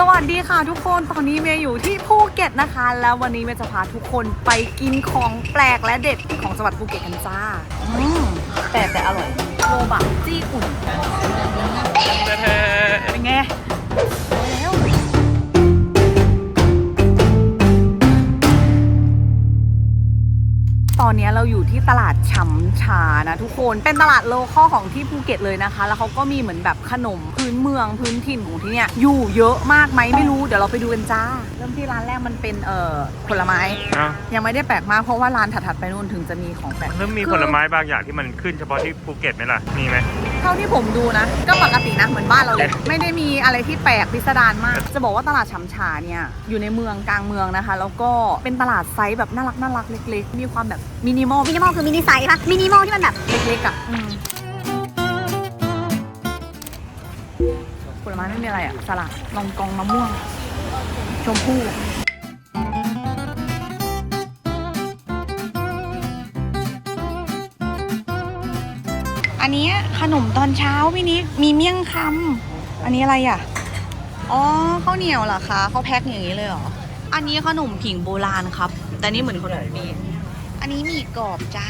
สวัสดีค่ะทุกคน ตอนนี้เมย์อยู่ที่ภูเก็ตนะคะ แล้ววันนี้เมย์จะพาทุกคนไปกินของแปลกและเด็ดของจังหวัดภูเก็ตกันจ้าอืมแปลกแต่อร่อยโลบะจี้อุ่นเป็นไง อนนี้เราอยู่ที่ตลาดฉำชานะทุกคน เป็นตลาดโลคอลของที่ภูเก็ตเลยนะคะ แล้วเขาก็มีเหมือนแบบขนมพื้นเมืองพื้นถิ่นของที่เนี่ยอยู่เยอะมากไหมไม่รู้ เดี๋ยวเราไปดูกันจ้า เริ่มที่ร้านแรกมันเป็นเอ่อผลไม้ อะยังไม่ได้แปลกมากเพราะว่าร้านถัดๆไปนู่นถึงจะมีของแปลกเริ่มมีผลไม้บางอย่างที่มันขึ้นเฉพาะที่ภูเก็ตไหมล่ะ มีไหม เท่าที่ผมดูนะ ก็ปกตินะเหมือนบ้านเราเลย ไม่ได้มีอะไรที่แปลกพิสดารมาก จะบอกว่าตลาดฉำฉาเนี่ยอยู่ในเมืองกลางเมืองนะคะ แล้วก็เป็นตลาดไซส์แบบน่ารักน่ารักเล็ก ๆ มีความแบบมินิมอลมินิมอลคือมินิไซส์ปะมินิมอลที่มันแบบเล็กๆอะอืมผลไม้ไม่มีอะไรอะ สลัดลองกองมะม่วง ชมพู่อันนี้ขนมตอนเช้าพี่นิกมีเมี่ยงคำอันนี้อะไรอะ อ๋อข้าวเหนียวเหรอคะเขาแพ็คอย่างนี้เลยเหรอ อันนี้ขนมผิงโบราณครับ แต่นี่เหมือนขนมปี อันนี้มีกรอบจ้า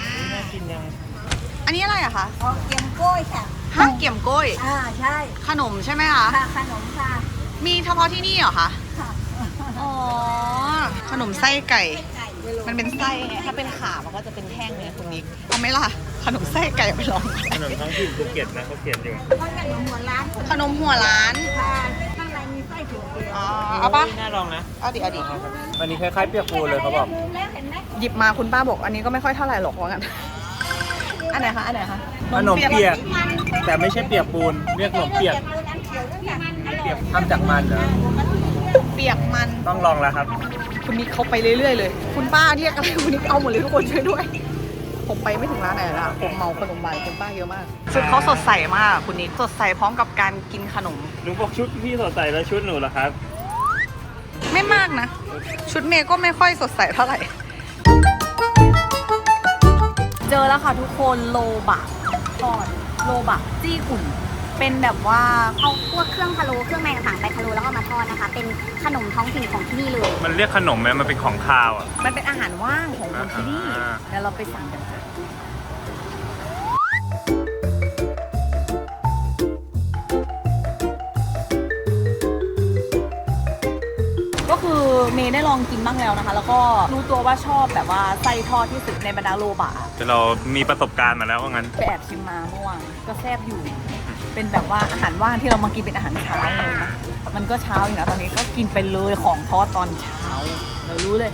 อันนี้อะไรอะคะอ๋อเกี๊ยมกล้วยค่ะ ฮะเกี่ยมกล้วยอ่าใช่ขนมใช่ไหมคะ ค่ะขนมค่ะมีเฉพาะที่นี่เหรอคะ ค่ะอ๋อ ขนมไส้ไก่ไก่มันเป็นไส้ไง ถ้าเป็นขา มันก็จะเป็นแท่งเลยคุณนิกเอาไหมล่ะ ขนมไส้ไก่ไปลอง ขนมท้องถิ่นภูเก็ตนะเขาเขียนอยู่ก็ขนมหัวร้านขนมหัวร้าน ค่ะข้างในมีไส้ถั่วเขียวอ๋อ เอาปะน่าลองนะ เอาดิ เอาดิ อันนี้คล้ายๆเปียกปูนเลยเขาบอกมุมแล้วเห็นไหมหยิบมาคุณป้าบอกอันนี้ก็ไม่ค่อยเท่าไหร่หรอกว่างั้น อันไหนคะ อันไหนคะขนมเปียก แต่ไม่ใช่เปียกปูน เรียกขนมเปียกปูน้ำเขียวด้วยค่ะอร่เปีอยยกทำจากมันนะเปียกมัน ต้องลองแล้วครับ คุณนิกเขาไปเรื่อยๆเลย คุณป้าเรียกอะไรคุณนิกเอาหมดเลยทุกคนช่วยด้วย ผมไปไม่ถึงร้านไหนแล้วอะผมเมาขนมบายคุณป้าเยอะมาก ชุดเขาสดใสมากคุณนิกสดใสพร้อมกับการกินขนม หนูบอกชุดพี่สดใสแล้วชุดหนูล่ะครับ ไม่มากนะ ชุดเมย์ก็ไม่ค่อยสดใสเท่าไหร่ เจอแล้วค่ะทุกคนโลบะทอดโลบะจี้อุ่นเป็นแบบว่าเอาพวกเครื่องพะโล้เครื่องในต่างๆไปพะโล้แล้วก็มาทอดนะคะ เป็นขนมท้องถิ่นของที่นี่เลย มันเรียกขนมไหมมันเป็นของคาวอะ มันเป็นอาหารว่างของคนที่นี่อ่าเดี๋ยวเราไปสั่งกันค่ะ เมย์ได้ลองกินบ้างแล้วนะคะ แล้วก็รู้ตัวว่าชอบแบบว่าไส้ทอดที่สุดในบรรดาโลบะแต่เรามีประสบการณ์มาแล้วว่างั้น ไปแอบชิมมาเมื่อวานก็แซ่บอยู่ เป็นแบบว่าอาหารว่างที่เรามากินเป็นอาหารเช้าเลยนะมันก็เช้าอยู่นะตอนนี้ก็กินไปเลยของทอดตอนเช้าเรารู้เลย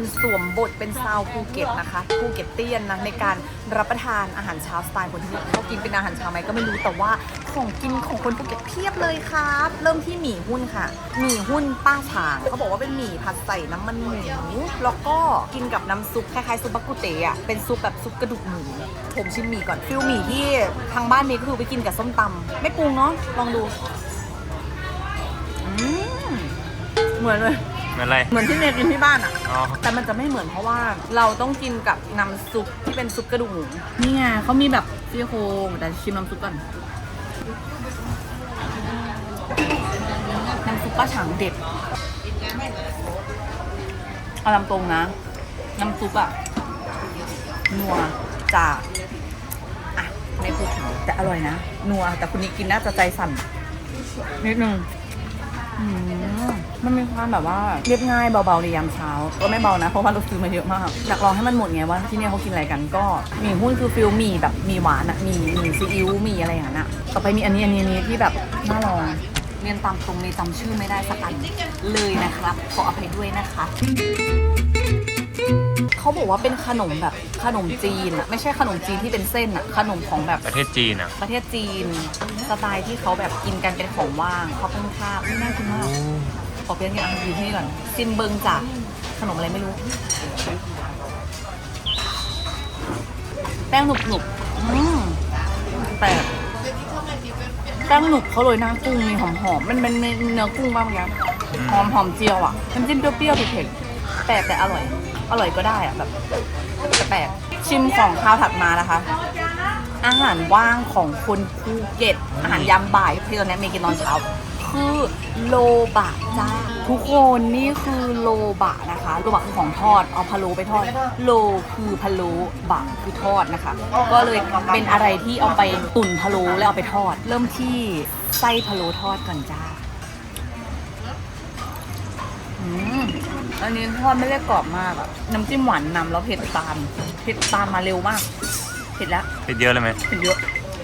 นสวมบทเป็นซาวภูเก็ตนะคะภูเก็ตเตี้ยนนะในการรับประทานอาหารเช้าสไตล์คนที่นี่เขากินเป็นอาหารเช้าไหมก็ไม่รู้แต่ว่าของกินของคนภูเก็ตเพียบเลยครับ เริ่มที่หมี่หุ้นค่ะหมี่หุ้นป้าฉางเขาบอกว่าเป็นหมี่ผัดใส่น้ำมันหมูแล้วก็กินกับน้ำซุปคล้ายๆซุปบักกุเตะเป็นซุปแบบซุปกระดูกหมูผมชิมหมี่ก่อนฟิลหมี่ที่ทางบ้านเมย์ก็คือไปกินกับส้มตำไม่ปรุงเนาะลองดูอืมเหมือนเลย มันอะไร เหมือนที่เมย์กินที่บ้านอะอ๋อ แต่มันจะไม่เหมือนเพราะว่าเราต้องกินกับน้ำซุปที่เป็นซุปกระดูกหมูนี่ไงเขามีแบบซี่โครงแต่ชิมน้ำซุปก่อนน้ำซุปป้าฉางเด็ดเอาลำตรงนะ น้ำซุปอะนัวจากอะไม่พูดถึงแต่อร่อยนะ นัวแต่คุณนิกกินน่าจะใจสั่นนิดนึง อืมมันมีความแบบว่าเรียบง่ายเบาๆในยามเช้า ก็ไม่เบานะ เพราะว่าเราซื้อมาเยอะมากอยากลองให้มันหมดไงว่าที่เนี่ยเขากินอะไรกันก็หมี่หุ้นคือฟิลหมี่แบบมีหวานอะหมี่หมี่ซีอิ๊วหมี่อะไรอย่างนั้นอะต่อไปมีอันนี้อันนี้อันนี้ที่แบบน่าลองเรียนตามตรงในจำชื่อไม่ได้สักอันเลยนะครับขออภัยด้วยนะคะเขาบอกว่าเป็นขนมแบบ ขนมจีนอะไม่ใช่ขนมจีนที่เป็นเส้นอะขนมของแบบประเทศจีนอะประเทศจีน สไตล์ที่เขาแบบกินกันเป็นของว่างเขาเป็นข้าวไม่น่ากินมากขอเพียงอย่างอยู่ที่นี่ก่อนซิมเบิงจากขนมอะไรไม่รู้ป้งหนุบหนุบๆอืมแปลกแป้งหนุบเขาโรยหน้ากุ้งมีหอมหอมๆมันเป็นเนื้อกุ้งบ้างยังหอมหอมเจียวอะน้ำจิ้มเปรี้ยวๆเผ็ดๆแปลกแต่อร่อย อร่อยก็ได้อะแบบแปลกชิมของข้าวถัดมานะคะ อาหารว่างของคนภูเก็ตอาหารยามบ่ายที่ตอนนี้เมย์กินตอนเช้าคือโลบะจ้าทุกคนนี่คือโลบะนะคะโลบะคือของทอดเอาพะโลไปทอด โลคือพะโลบะคือทอดนะคะ ก็เลยเป็นอะไรที่เอาไปตุ๋นพะโลแล้วเอาไปทอด เริ่มที่ไส้พะโลทอดก่อนจ้า อันนี้ทอดไม่ได้กรอบมากอะน้ำจิ้มหวานนำแล้วเผ็ดตามเผ็ดตามมาเร็วมากเผ็ดแล้วเป็นเยอะเลยไหมเผ็ดเยอะ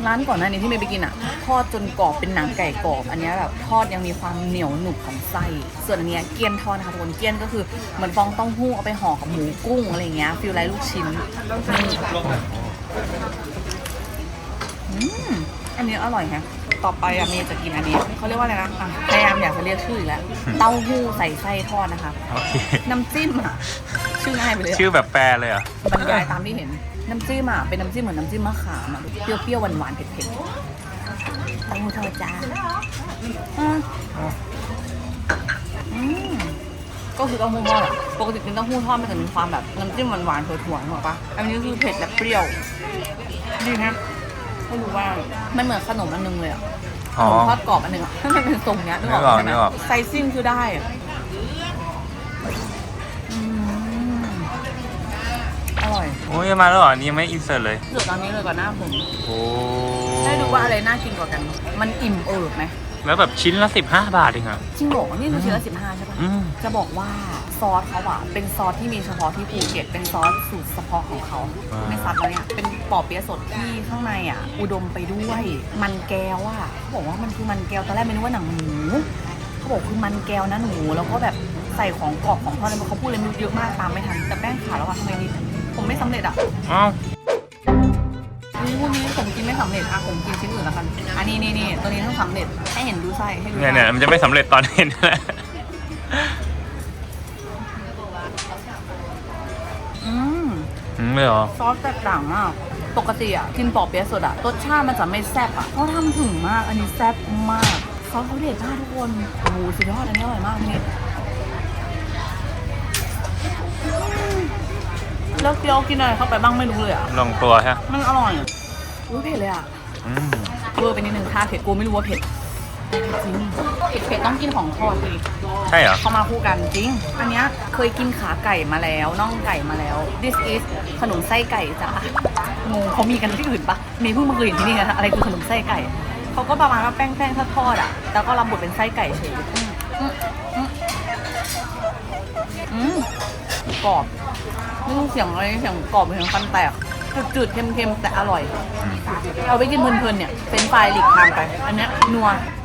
ร้านก่อนหน้านี้ที่เมย์ไปกินอะทอดจนกรอบเป็นหนังไก่กรอบ อันเนี้ยแบบทอดยังมีความเหนียวหนุบของไส้ส่วนอันเนี้ยเกี๊ยนทอดนะคะทุกคนเกี๊ยนก็คือเหมือนฟองเต้าหู้เอาไปห่อกับหมูกุ้งอะไรอย่างเงี้ยฟิลไลลูกชิ้นนี่อืมอันนี้อร่อยแฮะ ต่อไปอะเมย์จะกินอันนี้เขาเรียกว่าอะไรนะอะพยายามอยากจะเรียกชื่ออีกแล้ว เต้าหู้ใส่ไส้ทอดนะคะ โอเค น้ำจิ้มอะชื่อง่ายไปเลยอะชื่อแบบแปลเลยเหรอะบรรยายตามที่เห็น น้ำจิ้มอะเป็นน้ำจิ้มเหมือนน้ำจิ้มมะขามอะเปรี้ยวๆหวานๆเผ็ดๆเต้าหู้ทอดจ้าอืมอืมก็คือเต้าหู้ทอดอะปกติกินเต้าหู้ทอดมันจะมีความแบบน้ำจิ้มหวานๆถั่วๆถูกปะอันนี้คือเผ็ดและเปรี้ยวดีนะ ไม่รู้ว่ามันเหมือนขนมอันนึงเลยอะขอ๋อ นมทอดกรอบอันนึงอะถ้ามันเป็นทรงเนี้ยนึกออกนึกออกใช่ไหมนึกออก ไซซิ่งคือได้อะอืมอร่อยโอ้ยมาแล้วเหรอนี่ยังไม่อินเสิร์ตเลย เดี๋ยวตอนนี้เลยก่อนหน้าผมโอ้ได้ดูว่าอะไรน่ากินกว่ากัน มันอิ่มเอิบไหมแล้วแบบชิ้นละสิบห้าบาทเองอะ จริงเหรอนี่คือชิ้นละสิบห้าใช่ปะอืม จะบอกว่า ซอสเขาอะเป็นซอสที่มีเฉพาะที่ภูเก็ตเป็นซอสสูตรเฉพาะของเขาไม่ซัดแล้วเนี่ยเป็นปอเปี๊ยะสดที่ข้างในอะอุดมไปด้วย มันแก้วอะเขาบอกว่ามันคือมันแก้วตอนแรกไม่นึกว่าหนังหมูเขาบอกคือมันแก้วนะหนูแล้วก็แบบใส่ของกรอบของทอดอะไรเขาพูดเลยมันเยอะมากตามไม่ทันแต่แป้งขาดแล้วอะทำไมดีผมไม่สำเร็จอะ อ้าวนี่วันนี้ผมกินไม่สำเร็จอะผมกินชิ้นอื่นแล้วกัน อันนี้นี่นี่ตัวนี้ต้องสำเร็จให้เห็นดูไส้ให้ดูเนี่ยเนี่ยมันจะไม่สำเร็จตอนเห็นแหละ อืม อืมไม่เหรอ ซอสแตกต่างมาก ปกติอะ กินปอเปี๊ยะสดอะรสชาติมันจะไม่แซ่บอะเขาทำถึงมาก อันนี้แซ่บมาก ซอสเขาเด็ดมากทุกคนโอ้โหสุดยอดอันนี้อร่อยมากนี่อืมแล้วเกี๊ยวกินอะไรเข้าไปบ้างไม่รู้เลยอะ ลงตัวใช่ไหมมันอร่อยอุ้ยเผ็ดเลยอะอืมเวอร์ไปนิดนึงถ้าเผ็ดกูไม่รู้ว่าเผ็ด จริงเผ็ดเผ็ดต้องกินของทอดสิใช่เหรอ เขามาคู่กันจริง อันเนี้ยเคยกินขาไก่มาแล้วน่องไก่มาแล้ว this is ขนมไส้ไก่จ้ะงงเขามีกันที่อื่นปะเมย์เพิ่งมาเคยเห็นที่นี่นะอะไรคือขนมไส้ไก่เขาก็ประมาณว่าแป้งแป้งทอดๆอะแล้วก็รับบทเป็นไส้ไก่เฉยอืมอืมอืมอืมกรอบไม่รู้เสียงอะไรเสียงกรอบเสียงฟันแตกจืดๆเค็มๆแต่อร่อยอืมเอาไปกินเพลินๆเนี่ยเป็นไฟรายหลีกทางไป อันเนี้ยนัวอืม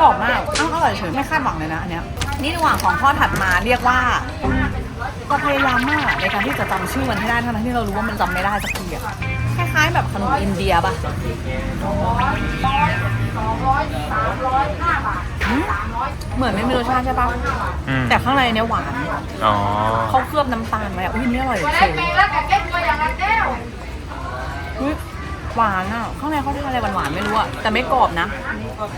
กรอบมากอ้าวอร่อยเฉยไม่คาดหวังเลยนะอันเนี้ยนี่ระหว่างของทอดถัดมาเรียกว่าเราพยายามมากในการที่จะจำชื่อมันให้ได้ทั้งๆที่เรารู้ว่ามันจำไม่ได้สักทีอะคล้ายๆแบบขนมอินเดียป่ะอืมเหมือนไม่มีรสชาติใช่ปะอืมแต่ข้างในเนี้ยหวานอ๋อเขาเคลือบน้ำตาลไว้อะอุ้ยไม่อร่อยเฉยอุ๊ย หวานอะ ข้างในเขาทานอะไรหวานๆไม่รู้อะแต่ไม่กรอบนะ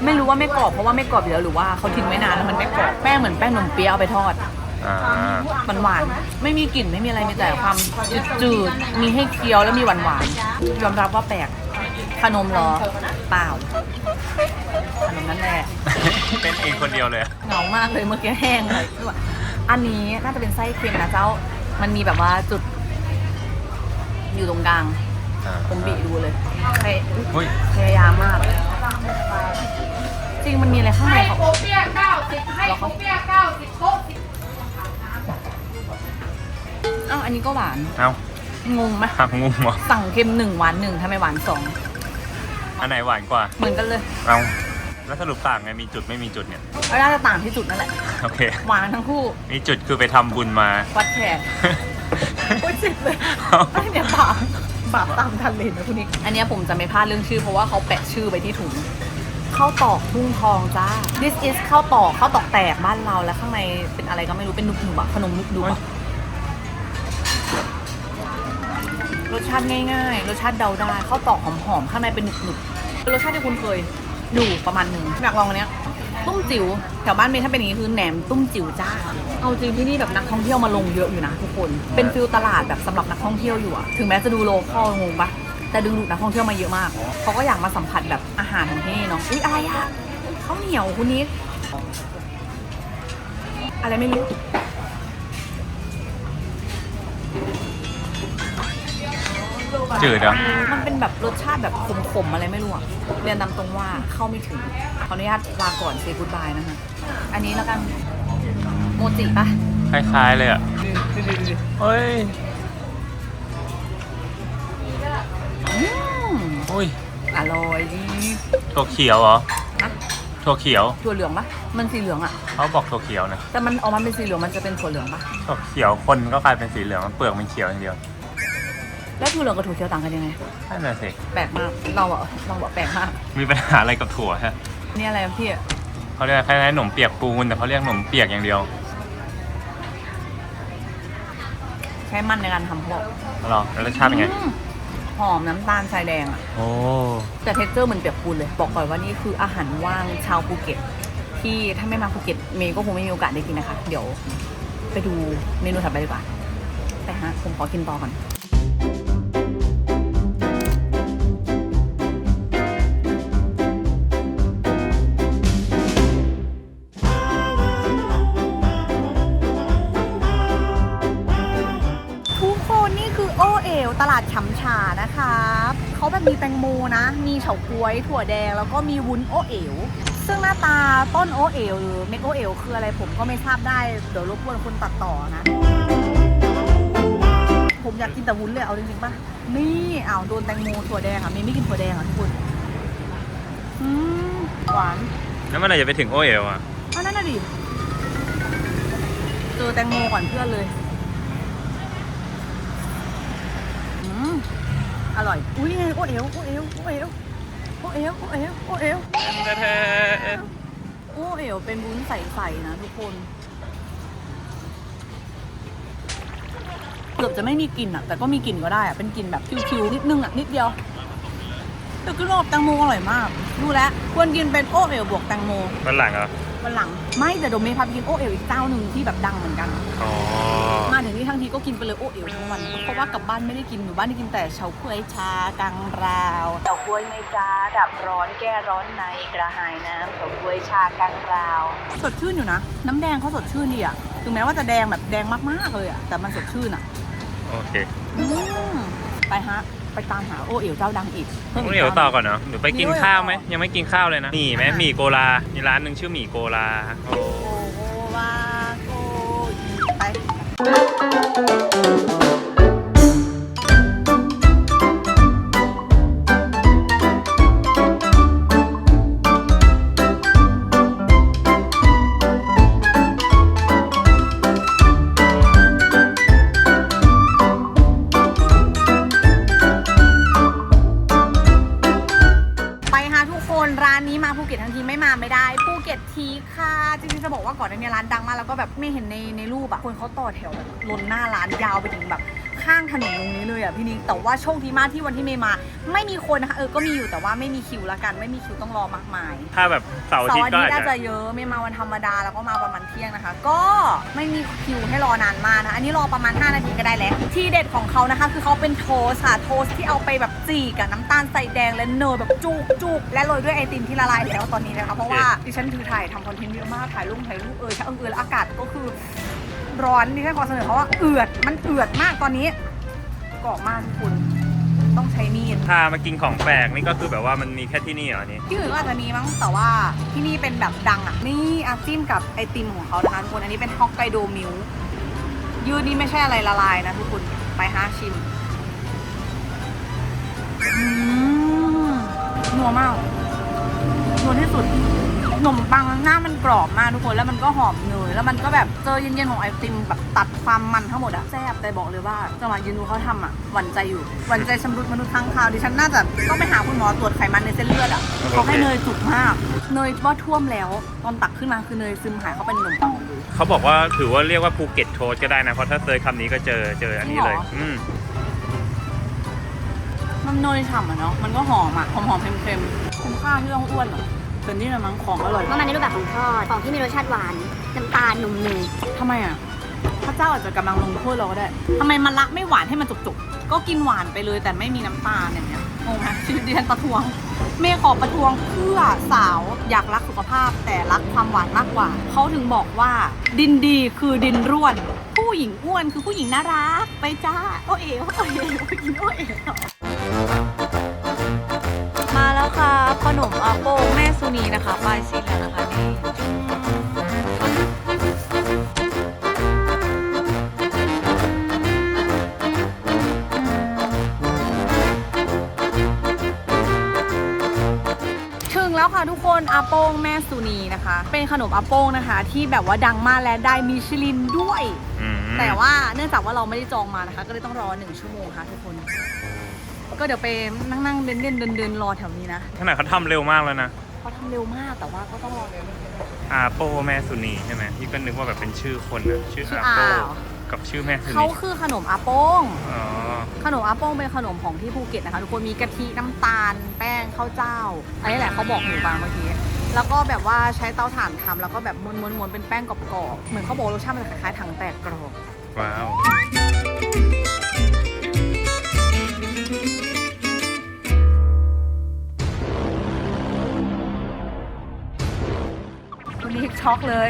ไม่รู้ว่าไม่กรอบเพราะว่าไม่กรอบอยู่แล้วหรือว่าเขาทิ้งไว้นานแล้วมันไม่กรอบแป้งเหมือนแป้งนมเปี๊ยะเอาไปทอดอ่าหวานๆไม่มีกลิ่นไม่มีอะไรมีแต่ความจืดๆมีให้เคี้ยวแล้วมีหวานๆยอมรับว่าแปลกขนมเหรอเปล่าขนมนั่นแหละเป็นเองคนเดียวเลยอะเหงามากเลยเมื่อกี้แห้งเลยอันนี้น่าจะเป็นไส้เค็มนะเจ้า มันมีแบบว่าจุด อยู่ตรงกลาง อ่าผมบีดูเลยพยอุ้ยพยายามมาก จริงมันมีอะไรข้างในให้เขาโคเปียเก้าสิบให้โคเปียเก้าสิบโต๊ะสิบอ้าวอันนี้ก็หวาน เอ้างงไหมหักงุมเหรอสั่งเค็มหนึ่งหวานหนึ่งทำไมหวานสองอันไหนหวานกว่า เหมือนกันเลยเอาแล้วสรุปต่างไงมีจุดไม่มีจุดเนี่ย แล้วน่าจะต่างที่จุดนั่นแหละ โอเค หวานทั้งคู่ มีจุดคือไปทำบุญมา วัดแขกโอ้ยจิบเลยไอ้เนี่ยบา ปบาปตามทันเลยนะคุณนิกอันเนี้ยผมจะไม่พลาดเรื่องชื่อเพราะว่าเขาแปะชื่อไปที่ถุงข้าวตอกทุ่งทองจ้า this is ข้าวตอกข้าวตอกแตกบ้านเราแล้วข้างในเป็นอะไรก็ไม่รู้เป็นนุบๆอะขนมนุบๆอะรสชาติง่ายๆ รสชาติเดาได้ข้าวตอกหอมๆข้างในเป็นหนึบๆเป็นรสชาติที่คุณเคย อยู่ประมาณหนึ่งอยากลองอันเนี้ยตุ้มจิ๋วแถวบ้านเมย์ถ้าเป็นอย่างนี้คือแหนมตุ้มจิ๋วจ้า เอาจริงที่นี่แบบนักท่องเที่ยวมาลงเยอะอยู่นะทุกคน เป็นฟิลตลาดแบบสำหรับนักท่องเที่ยวอยู่อะถึงแม้จะดูโลคอลงงปะแต่ดึงดูดนักท่องเที่ยวมาเยอะมากเขาก็อยากมาสัมผัสแบบอาหารของที่นี่เนาะอุ๊ยอะไรอะข้าวเหนียวคุณนิดอะไรไม่รู้ จืดเหรอะมันเป็นแบบรสชาติแบบขมๆอะไรไม่รู้อะเรียนตามตรงว่าเข้าไม่ถึง ขออนุญาตลาก่อนเซกูดบายนะคะ อันนี้แล้วกันโมจิปะคล้ายๆเลยอะเฮ้ยอืมอุ้ยอร่อยดีถั่วเขียวเหรอนะถั่วเขียว ถั่วเหลืองปะมันสีเหลืองอะเขาบอกถั่วเขียวนะแต่มันออกมาเป็นสีเหลืองมันจะเป็นถั่วเหลืองปะถั่วเขียวคนก็กลายเป็นสีเหลืองมันเปลือกมันเขียวอย่างเดียว แล้วถั่วเหลืองกับถั่วเขียวต่างกันยังไง นั่นน่ะสิแปลกมาก เราอะเราอะแปลกมาก มีปัญหาอะไรกับถั่วฮะนี่อะไรพี่เขาเรียกคล้ายๆขนมเปียกปูนแต่เขาเรียกขนมเปียกอย่างเดียวใช้มันในการทำพวกเหรอแล้วรสชาติเป็นไง อืมหอมน้ำตาลทรายแดงอะโอ้ แต่เท็กเจอร์เหมือนเปียกปูนเลย บอกก่อนว่านี่คืออาหารว่างชาวภูเก็ต ที่ถ้าไม่มาภูเก็ตเมย์ก็คงไม่มีโอกาสได้กินนะคะ เดี๋ยว ไปดูเมนูถัดไปดีกว่าไปฮะผมขอกินต่อก่อน มีแตงโมนะ มีเฉาก๊วย ถั่วแดง แล้วก็มีวุ้นโอเอลซึ่งหน้าตาต้นโอเอลหรือเมกโอเอลคืออะไรผมก็ไม่ทราบได้ เดี๋ยวรบกวนคุณตัดต่อนะ ผมอยากกินแต่วุ้นเลย เอาจริงๆป่ะ นี่อ้าวโดนแตงโมถั่วแดงอะเมย์ไม่กินถั่วแดงอะทุกคนอืมหวานแล้วเมื่อไหร่จะไปถึงโอเอลอะอันนั้นน่ะดิ เจอแตงโมก่อนเพื่อนเลย อืม อร่อย อุ้ยนี่ไงโอเอลโอเอลโอเอลโอเอลโอเอลโอเอลโอเอลเป็นวุ้นใสๆนะทุกคน เกือบจะไม่มีกลิ่นอะ แต่ก็มีกลิ่นก็ได้อะ เป็นกลิ่นแบบคิวๆนิดนึงอะนิดเดียวแต่ก็รอบแตงโมอร่อยมากดูแล้วควรกินเป็นโอเอลบวกแตงโมวันหลังเหรอ วันหลังไม่แต่โดมเมย์พาไปกินโอเอลอีกเจ้าหนึ่งที่แบบดังเหมือนกัน อ๋อ มาถึงที่ทั้งทีก็กินไปเลยโอเอลทั้งวัน เพราะว่ากลับบ้านไม่ได้กินอยู่บ้านได้กินแต่เฉาก๊วยชากังราวเฉาก๊วยไม่จ้าดับร้อนแก้ร้อนในกระหายน้ำเฉาก๊วยชากังราว สดชื่นอยู่นะ น้ำแดงเขาสดชื่นดีอะถึงแม้ว่าจะแดงแบบแดงมากๆเลยอะแต่มันสดชื่นอะโอเค อืมไปฮะ ไปตามหาโอเอลเจ้าดังอีกพิ่มโออีกเอลจ้าหนึ่งต่อก่อนเนาะเดี๋ยวไปกินมีโอเอลข้าวไหมต่อยังไม่กินข้าวเลยนะนี่ไหมหมี่โกลามีร้านหนึ่งชื่อหมี่โกลาโอ้โอโอวาโกไปไป กแล้วก็แบบไม่เห็นในในรูปอะคนเขาต่อแถวแบบล้นหน้าร้านยาวไปถึงแบบ ข้างถนนตรงนี้เลยอะพี่นิกแต่ว่าโชคดีมากที่วันที่เมย์มา ไม่มีคนนะคะเออก็มีอยู่แต่ว่าไม่มีคิวละกัน ไม่มีคิวต้องรอมากมายถ้าแบบเสาร์อาเสาทิตร์ย์อาก็ทิตอาจย์น่าจะจะเยอะไม่มาวันธรรมดาแล้วก็มาประมาณเที่ยงนะคะ ก็ไม่มีคิวให้รอนานมากนะอันนี้รอประมาณ 5 นาทีก็ได้แล้ว ที่เด็ดของเขานะคะ คือเขาเป็นโทสต์ค่ะโทสต์ที่เอาไปแบบจีกับน้ำตาลใส่แดงและเนยแบบจุกจุกและโรยด้วยไอติมที่ละลายแล้วตอนนี้นะคะเพราะว่าดิฉันถือถ่ายทำคอนเทนต์เยอะมากถ่ายรูปถ่ายรูปเออชะเอิงเออแล้วอากาศก็คือ ร้อนดิฉันขอเสนอเพราะว่าเอือดมันเอือดมากตอนนี้กรอบมากทุกคนต้องใช้มีดพามากินของแปลกนี่ก็คือแบบว่ามันมีแค่ที่นี่เหรออันนี่ที่อื่นก็อาจจะมีมั้งแต่ว่าที่นี่เป็นแบบดังอะนี่อาจิ้มกับไอติมของเขานะคะทุกคนอันนี้เป็นฮอกไกโดมิลค์ยืดนี่ไม่ใช่อะไรละลายนะทุกคนไปห้าชิมอืมนัวมากนัวที่สุด ขนมปังหน้ามันกรอบมากทุกคนแล้วมันก็หอมเนยแล้วมันก็แบบเจอเย็นๆของไอติมแบบตัดความมันทั้งหมดอะแซ่บแต่บอกเลยว่าจังหวะยืนดูเขาทำอะหวั่นใจอยู่หวั่นใจชำรุดมนุษย์ข้างคาวดิฉันน่าจะต้องไปหาคุณหมอตรวจไขมันในเส้นเลือดอะเขาให้เนยจุกมากเนยว่าท่วมแล้วตอนตักขึ้นมาคือเนยซึมหายเข้าไปในขนมปังหมดเลยเขาบอกว่าถือว่าเรียกว่าภูเก็ตโทสก็ได้นะเพราะถ้าเซยคำนี้ก็เจอเจออันนี้เลยจริงเหรออือืมมันเนยฉ่ำอะเนาะมันก็หอมอะหอมหอมๆเค็มๆคุ้มค่าที่ต้องอ้วนอะ เป็นนี่แหละมั้งของอร่อยเพราะมันในรูปแบบของทอดของที่มีรสชาติหวานน้ำตาลหนุ่มๆทำไมอะพระเจ้าอาจจะกำลังลงโทษเราก็ได้ทำไมมันละไม่หวานให้มันจุกๆก็กินหวานไปเลยแต่ไม่มีน้ำตาลอย่างเงี้ยงงไหมชีวิตดิฉันประท้วง เมย์ขอประท้วงเพื่อสาวอยากรักสุขภาพ แต่รักความหวานมากกว่าเขาถึงบอกว่า ดินดีคือดินร่วน ผู้หญิงอ้วนคือผู้หญิงน่ารัก ไปจ้าโอเอ๋โอเอ๋กินโอเอ๋ มาแล้วค่ะ ขนมอาโปแม่สุนีนะคะปลายสิ้นแล้วนะคะนี่ถึงแล้วค่ะทุกคนอาโป้งแม่สุนีนะคะ เป็นขนมอาโป้งนะคะ ที่แบบว่าดังมากและได้มิชลินด้วยอืมแต่ว่าเนื่องจากว่าเราไม่ได้จองมานะคะ ก็เลยต้องรอหนึ่งชั่วโมงค่ะทุกคน ก็เดี๋ยวไปนั่งนั่งๆเดินเดินเดินเดินรอแถวนี้นะขนาดเขาทำเร็วมากแล้วนะเขาทำเร็วมากแต่ว่าก็ต้องรอเดินอาโปแม่สุนีใช่ไหมพี่ก็นึกว่าแบบเป็นชื่อคนนะชื่อชื่ออาโปอาเหรอกับชื่อแม่สุเขานีคือขนมอาโป้งอ๋อขนมอาโป้งเป็นขนมของที่ภูเก็ตนะคะทุกคนมีกะทิน้ำตาล แป้งข้าวเจ้าอันนี้แหละเขาบอกหนูบางเมื่อกี้แล้วก็แบบว่าใช้เตาถ่านทำแล้วก็แบบม้วนๆม้วนเป็นแป้งกรอบๆเหมือนเขาบอกรสชาติมันจะคล้ายๆถังแตกกรอบว้าว นนี้ช็อกเลย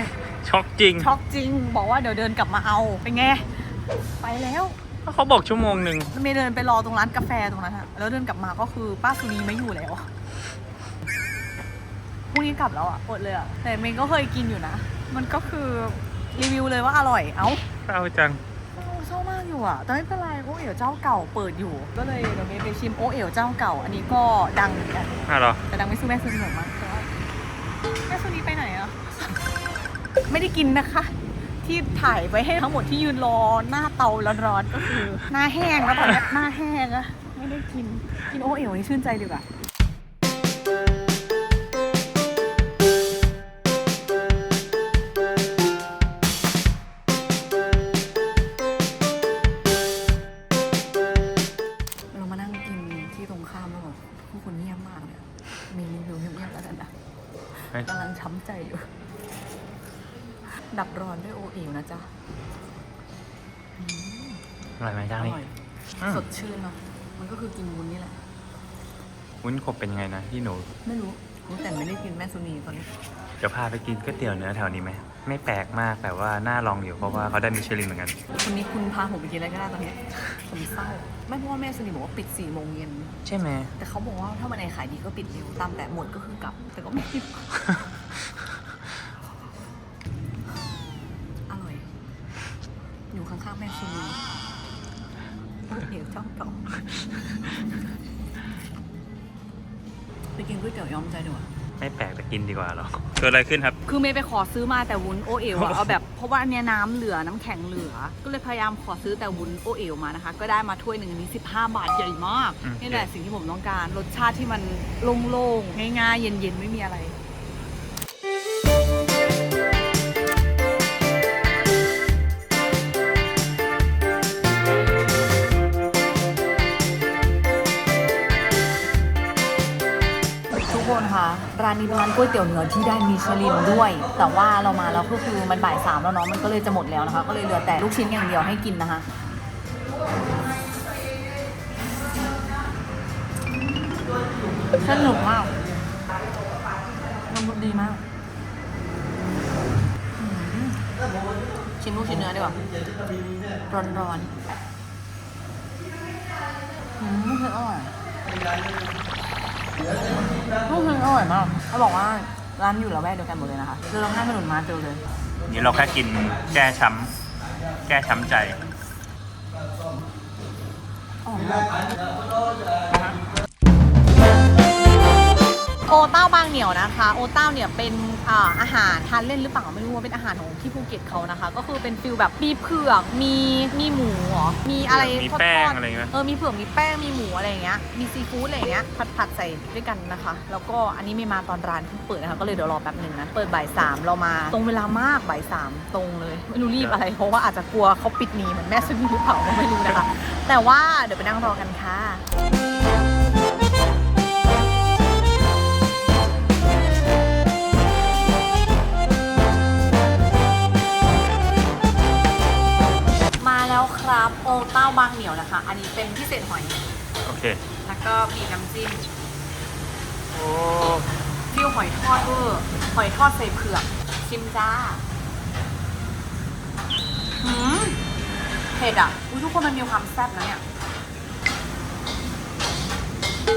ช็อกจริง ช็อกจริง บอกว่าเดี๋ยวเดินกลับมาเอาเป็นไง ไปแล้วเขาบอกชั่วโมงหนึ่งเมย์เดินไปรอตรงร้านกาแฟตรงนั้นอะแล้วเดินกลับมาก็คือป้าสุนีไม่อยู่แล้วพรุ่งนี้กลับแล้วอะอดเลยอะแต่เมย์ก็เคยกินอยู่นะ มันก็คือรีวิวเลยว่าอร่อย เอ้าเศร้าจังโอ้เศร้ามากอยู่อะแต่ไม่เป็นไรโอเอ๋วเจ้าเก่าเปิดอยู่ ก็เลยเดี๋ยวเมย์ไปชิมโอเอ๋วเจ้าเก่า อันนี้ก็ดังเหมือนกันอะเหรอแต่ดังไม่สู้แม่สุนีหรอกมั้งแต่ว่าแม่สุนีไปไหนอะ ไม่ได้กินนะคะ ที่ถ่ายไว้ให้ทั้งหมดที่ยืนรอหน้าเตาร้อนๆก็คือ หน้าแห้งแล้วตอนนี้หน้าแห้งอะไม่ได้กิน กินโอเอ๋วให้ชื่นใจดีกว่าเรา ไหมอจ้านี่ร่อยอืม สดชื่นเนาะ มันก็คือกินวุ้นนี่แหละ วุ้นขบเป็นยังไงนะที่หนู ไม่รู้รู้แต่ไม่ได้กินแม่สุนีตอนนี้ เดี๋ยวพาไปกินก๋วยเตี๋ยวเนื้อแถวนี้ไหม ไม่แปลกมากแต่ว่าน่าลองอยู่เพราะว่าเขาได้มิชลินเหมือนกัน คนนี้คุณพาผมไปกินอะไรก็ได้ตอนนี้ผมเศร้า ไม่เพราะว่าแม่สุนีบอกว่าปิดสี่โมงเย็น ใช่ไหมแต่เขาบอกว่าถ้าวันไหนขายดีก็ปิดเร็วตามแต่หมดก็คือกลับ แต่ก็ไม่ปิด กแต่กินดีกว่าหรอกเกิดอะไรขึ้นครับ คือเมย์ไปขอซื้อมาแต่วุ้นโอเอ๋วอะเอาแบบเพราะว่าอันเนี้ยน้ำเหลือน้ำแข็งเหลือ ก็เลยพยายามขอซื้อแต่วุ้นโอเอ๋วมานะคะ ก็ได้มาถ้วยหนึ่งอันนี้ 15 บาทใหญ่มาก อืม นี่แหละสิ่งที่ผมต้องการ รสชาติที่มันโล่งๆง่ายๆ เย็นๆ ไม่มีอะไร ร้านนี้เป็นร้านก๋วยเตี๋ยวเนื้อที่ได้มิชลินด้วย แต่ว่าเรามาแล้วก็คือมันบ่ายสามแล้วเนาะมันก็เลยจะหมดแล้วนะคะ ก็เลยเหลือแต่ลูกชิ้นอย่างเดียวให้กินนะคะสนุกมากน้ำซุปดีมากชิมลูกชิ้นเนื้อดีกว่าร้อนร้อนอืมอร่อย ลูกชิ้นอร่อยมากเขาบอกว่าร้านอยู่ละแวกเดียวกันหมดเลยนะคะเดินลงข้างถนนมาเจอเลย นี่เราแค่กินแก้ช้ำแก้ช้ำใจอ๋อ โอเต้าบางเหนียวนะคะ โอเต้าเนี่ยเป็นอ่าอาหารทานเล่นหรือเปล่าไม่รู้ว่าเป็นอาหารของที่ภูเก็ตเขานะคะ ก็คือเป็นฟิลแบบมีเผือกมีมีหมูเหรอมีอะไรมีทอดๆแป้งอะไรอย่างเงี้ยเออมีเผือกมีแป้งมีหมูอะไรอย่างเงี้ยมีซีฟู้ดอะไรอย่างเงี้ยผัดผัดๆใส่ด้วยกันนะคะ แล้วก็อันนี้ไม่มาตอนร้านเพิ่งเปิดนะคะก็เลยเดี๋ยวรอแป๊บหนึ่งนะเปิดบ่ายสามเรามาตรงเวลามากบ่ายสามตรงเลยไม่รู้รีบอะไร เพราะว่าอาจจะกลัวเขาปิดหนีเหมือนแม่ซุนีหรือเปล่าก็ไม่รู้นะคะ แต่ว่าเดี๋ยวไปนั่งรอกันค่ะ แล้วครับโอเต้าบางเหนียวนะคะ อันนี้เป็นพิเศษหอย โอเค แล้วก็มีน้ำจิ้มโอ้ฟิวหอยทอดเวอร์หอยทอดใส่เผือก ชิมจ้าหืมเผ็ดอะ อุ้ยทุกคนมันมีความแซ่บนะเนี่ยอื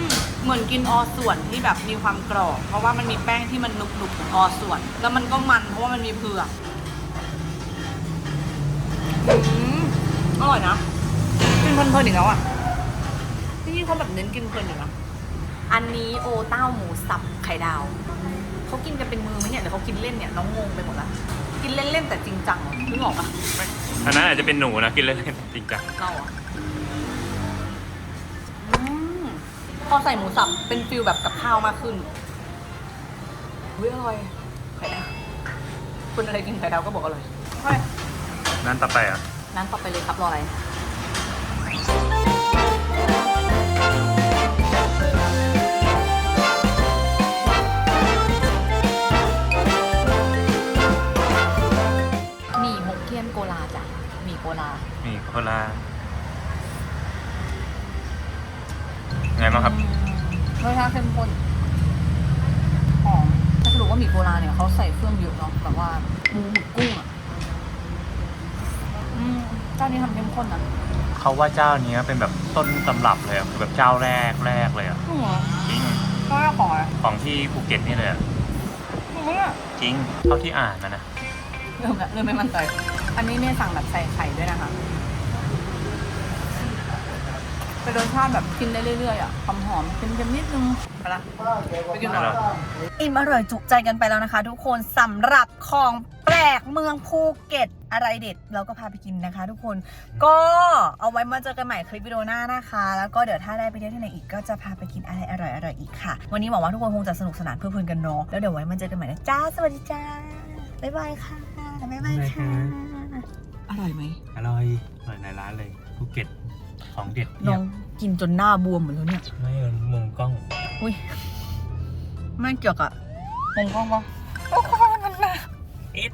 มเหมือนกินออส่วนที่แบบมีความกรอบ เพราะว่ามันมีแป้งที่มันนุบๆของออส่วน แล้วมันก็มันเพราะว่ามันมีเผือก อืมอร่อยนะกินเพลินๆอีกแล้วอะที่นี่เขาแบบเน้นกินเพลินอยู่นะอันนี้โอเต้าหมูสับไข่ดาว เขากินกันเป็นมือไหมเนี่ยหรือเขากินเล่นเนี่ยน้องงงไปหมดละกินเล่นๆแต่จริงจังนึกออกปะอันนั้นอาจจะเป็นหนูนะกินเล่นๆจริงจังเราอะอืมพอใส่หมูสับเป็นฟิลแบบกับข้าวมากขึ้นอุ้ยอร่อยไข่ดาวคุณอะไรกินไข่ดาวก็บอกอร่อยเฮ้ยนั้นต่อไปอะ นั้นต่อไปเลยครับรออะไร เขาว่าเจ้านี้เป็นแบบต้นตำรับเลยอะแบบเจ้าแรกแรกเลยอะจริงเหรอจริงก็ไม่ขออะของที่ภูเก็ตนี่เลยอะจริงปะเนี่ยจริงเท่าที่อ่านนะนะเริ่มละเริ่มไม่มั่นใจ อันนี้เนี่ยสั่งแบบใส่ไข่ด้วยนะคะเป็นรสชาติแบบกินได้เรื่อยๆอะหอมหอมๆเค็มๆนิดนึงไปละไปกินต่ออร่อยอิ่มอร่อยจุใจกันไปแล้วนะคะ ทุกคนสำหรับของแปล กเมืองภูเก็ตอะไรเด็ด เราก็พาไปกินนะคะ ทุกคนก็เอาไว้มาเจอกันใหม่คลิปวิดีโอหน้านะคะ แล้วก็เดี๋ยวถ้าได้ไปเที่ยวที่ไหนอีกก็จะพาไปกินอะไรอร่อยๆอีกค่ะ วันนี้หวังว่าทุกคนคงจะสนุกสนานเพลิดเพลินกันเนาะแล้วเดี๋ยวไว้มาเจอกันใหม่นะจ้าสวัสดีจ้าบ๊ายบายค่ะบ๊ายบายค่ะอร่อยไหมอร่อยอร่อยในร้านเลยภูเก็ตของเด็ดน้องกินจนหน้าบวมหมดแล้วเนี่ยไม่มุมกล้องอุ้ยไม่เกี่ยวกับมงกล้องปะโอ้โหมันนะ เอ็ด